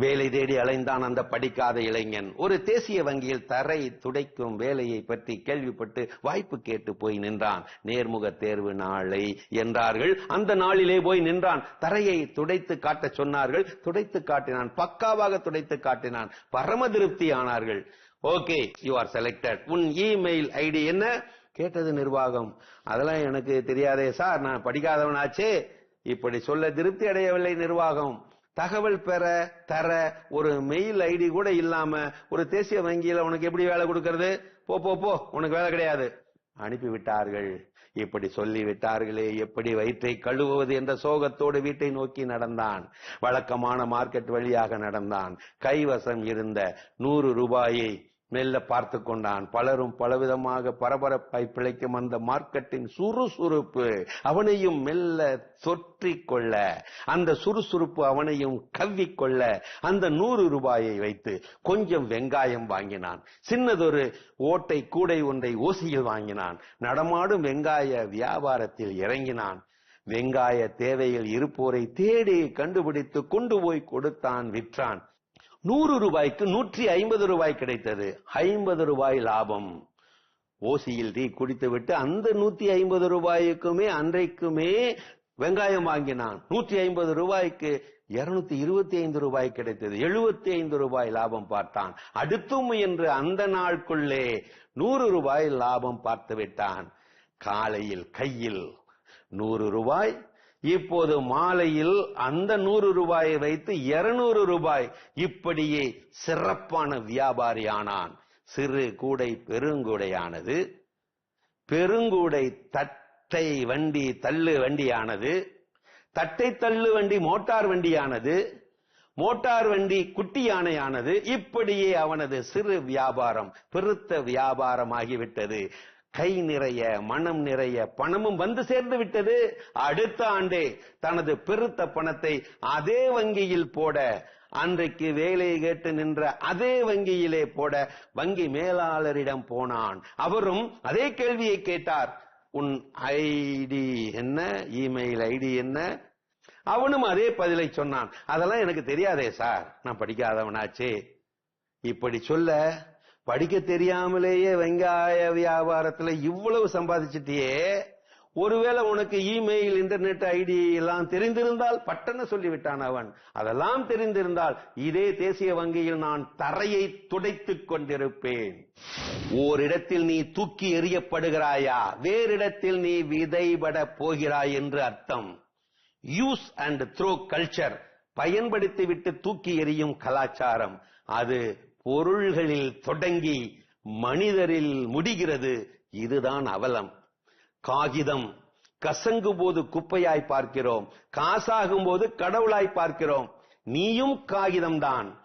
வேலை தேடி அலைந்தான் அந்த படிக்காத இளைஞன். ஒரு தேசிய வங்கியில் தரை துடைக்கும் வேலையை பற்றி கேள்விப்பட்டு வாய்ப்பு கேட்டு போய் நின்றான். நேர்முக தேர்வு நாளை என்றார்கள். அந்த நாளிலே போய் நின்றான். தரையை துடைத்து காட்ட சொன்னார்கள். துடைத்து காட்டினான். பக்காவாக துடைத்து காட்டினான். பரம திருப்தி ஆனார்கள். ஓகே யூ ஆர் செலக்டட் உன் இமெயில் ஐடி என்ன? கேட்டது நிர்வாகம். அதெல்லாம் எனக்கு தெரியாதே சார். நான் படிக்காதவனாச்சே. இப்படி சொல்ல திருப்தி அடையவில்லை நிர்வாகம். தகவல் பெற தர ஒரு மெயில் ஐடி கூட இல்லாம ஒரு தேசிய வங்கியில உனக்கு எப்படி வேலை கொடுக்கறது? போ போ போ உனக்கு வேலை கிடையாது. அனுப்பி விட்டார்கள் இப்படி சொல்லி விட்டார்களே எப்படி வயிற்றை கழுவுவது என்ற சோகத்தோடு வீட்டை நோக்கி நடந்தான். வழக்கமான மார்க்கெட் வழியாக நடந்தான். கைவசம் இருந்த நூறு ரூபாயை மெல்ல பார்த்து கொண்டான். பலரும் பலவிதமாக பரபரப்பாய் பிழைக்கும் அந்த மார்க்கெட்டின் சுறுசுறுப்பு அவனையும் மெல்ல தொற்றிக் கொள்ள அந்த சுறுசுறுப்பு அவனையும் கவ்விக்கொள்ள அந்த நூறு ரூபாயை வைத்து கொஞ்சம் வெங்காயம் வாங்கினான். சின்னதொரு ஓட்டை கூடை ஒன்றை ஓசியில் வாங்கினான். நடமாடும் வெங்காய வியாபாரத்தில் இறங்கினான். வெங்காய தேவையில் இருப்போரை தேடி கண்டுபிடித்து கொண்டு போய் கொடுத்தான் விற்றான். நூறு ரூபாய்க்கு நூற்றி ஐம்பது ரூபாய் கிடைத்தது. ஐம்பது ரூபாய் லாபம். ஓசியில் டீ குடித்துவிட்டு அந்த நூத்தி ஐம்பது ரூபாய்க்குமே அன்றைக்குமே வெங்காயம் வாங்கினான். நூற்றி ஐம்பது ரூபாய்க்கு இருநூத்தி இருபத்தி ஐந்து ரூபாய் கிடைத்தது. எழுபத்தி ஐந்து ரூபாய் லாபம் பார்த்தான். அடுத்தும் என்று அந்த நாளுக்குள்ளே நூறு ரூபாய் லாபம் பார்த்து விட்டான் காலையில் கையில் நூறு ரூபாய் இப்போது மாலையில் அந்த நூறு ரூபாயை வைத்து இருநூறு ரூபாய். இப்படியே சிறப்பான வியாபாரி ஆனான் சிறு கூடை பெருங்கூடையானது. பெருங்கூடை தட்டை வண்டி தள்ளு வண்டியானது. தட்டை தள்ளு வண்டி மோட்டார் வண்டியானது. மோட்டார் வண்டி குட்டி யானையானது. இப்படியே அவனது சிறு வியாபாரம் பெருத்த வியாபாரம் ஆகிவிட்டது. கை நிறைய மனம் நிறைய பணமும் வந்து சேர்ந்து விட்டது. அடுத்த ஆண்டே தனது பெருத்த பணத்தை அதே வங்கியில் போட அன்றைக்கு வேலை கேட்டு நின்ற அதே வங்கியிலே போட வங்கி மேலாளரிடம் போனான். அவரும் அதே கேள்வியை கேட்டார். உன் ஐடி என்ன? இமெயில் ஐடி என்ன? அவனும் அதே பதிலை சொன்னான். அதெல்லாம் எனக்கு தெரியாதே சார். நான் படிக்காதவனாச்சே. இப்படி சொல்ல படிக்க தெரியாமலேயே வெங்காய வியாபாரத்துல இவ்வளவு சம்பாதிச்சிட்டியே ஒருவேளை உனக்கு இமெயில் இன்டர்நெட் ஐடி எல்லாம் தெரிந்திருந்தால் பட்டன சொல்லிவிட்டான் அவன். அதெல்லாம் தெரிந்திருந்தால் இதே தேசிய வங்கியில் நான் தரையை துடைத்துக் கொண்டிருப்பேன். ஓரிடத்தில் நீ தூக்கி எறியப்படுகிறாயா? வேறிடத்தில் நீ விதைபட போகிறாய் என்று அர்த்தம். யூஸ் அண்ட் த்ரோ கல்ச்சர் பயன்படுத்திவிட்டு தூக்கி எறியும் கலாச்சாரம். அது பொருள்களில் தொடங்கி மனிதரில் முடிகிறது. இதுதான் அவலம். காகிதம். கசங்கும் போது குப்பையாய் பார்க்கிறோம். காசாகும் போது கடவுளாய் பார்க்கிறோம். நீயும் காகிதம்தான்.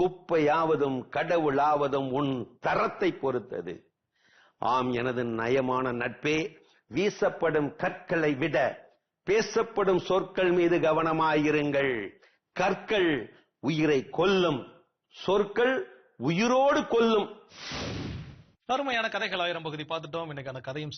குப்பையாவதும் கடவுளாவதும் உன் தரத்தை பொறுத்தது. ஆம் எனது நயமான நட்பே வீசப்படும் கற்களை விட பேசப்படும் சொற்கள் மீது கவனமாயிருங்கள். கற்கள் உயிரை கொல்லும் சொற்கள் உயிரோடு கொல்லும். அருமையான கதைகள் ஆயிரம் பகுதி பார்த்துட்டோம். இன்னைக்கான கதையும்